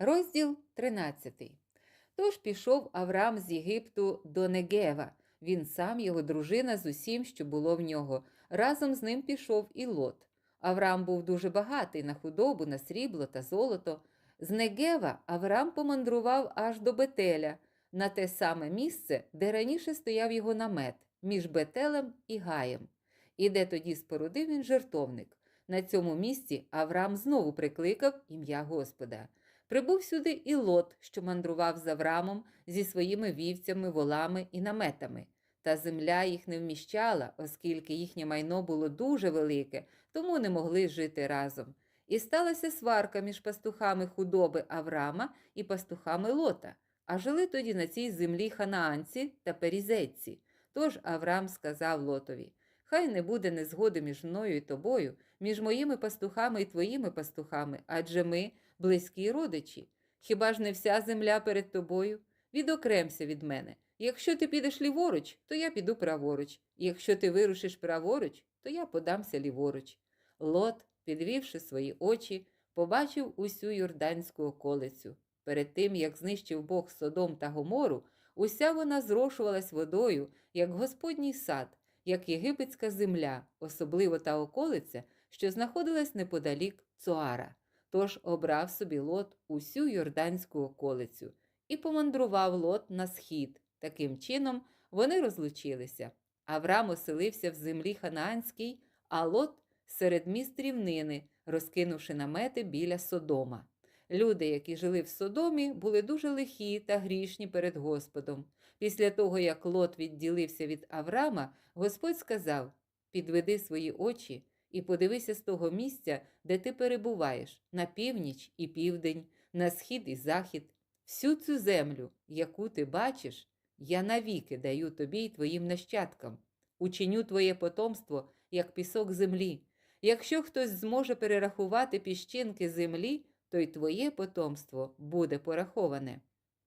Розділ 13. Тож пішов Авраам з Єгипту до Негева, він сам, його дружина з усім, що було в нього. Разом з ним пішов і Лот. Авраам був дуже багатий на худобу, на срібло та золото. З Негева Авраам помандрував аж до Бетеля, на те саме місце, де раніше стояв його намет, між Бетелем і Гаєм. І де тоді спорудив він жертовник. На цьому місці Авраам знову прикликав ім'я Господа. Прибув сюди і Лот, що мандрував з Аврамом зі своїми вівцями, волами і наметами. Та земля їх не вміщала, оскільки їхнє майно було дуже велике, тому не могли жити разом. І сталася сварка між пастухами худоби Аврама і пастухами Лота, а жили тоді на цій землі ханаанці та перізетці. Тож Авраам сказав Лотові: Хай не буде незгоди між мною і тобою, між моїми пастухами і твоїми пастухами, адже ми близькі родичі. Хіба ж не вся земля перед тобою? Відокремся від мене. Якщо ти підеш ліворуч, то я піду праворуч. Якщо ти вирушиш праворуч, то я подамся ліворуч. Лот, підвівши свої очі, побачив усю юрданську околицю. Перед тим, як знищив Бог Содом та Гомору, уся вона зрошувалась водою, як Господній сад, як єгипетська земля, особливо та околиця, що знаходилась неподалік Цуара. Тож обрав собі лот усю юрданську околицю і помандрував лот на схід. Таким чином вони розлучилися. Авраам оселився в землі ханаанській, а лот серед міст рівнини, розкинувши намети біля Содома. Люди, які жили в Содомі, були дуже лихі та грішні перед Господом. Після того, як Лот відділився від Авраама, Господь сказав: Підведи свої очі і подивися з того місця, де ти перебуваєш, на північ і південь, на схід і захід, всю цю землю, яку ти бачиш, я навіки даю тобі й твоїм нащадкам, учиню твоє потомство, як пісок землі. Якщо хтось зможе перерахувати піщинки землі, то й твоє потомство буде пораховане.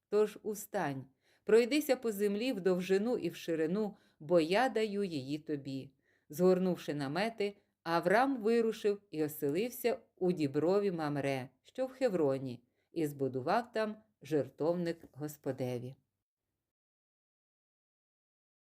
Тож устань, пройдися по землі в довжину і в ширину, бо я даю її тобі. Згорнувши намети, Аврам вирушив і оселився у діброві Мамре, що в Хевроні, і збудував там жертовник Господеві.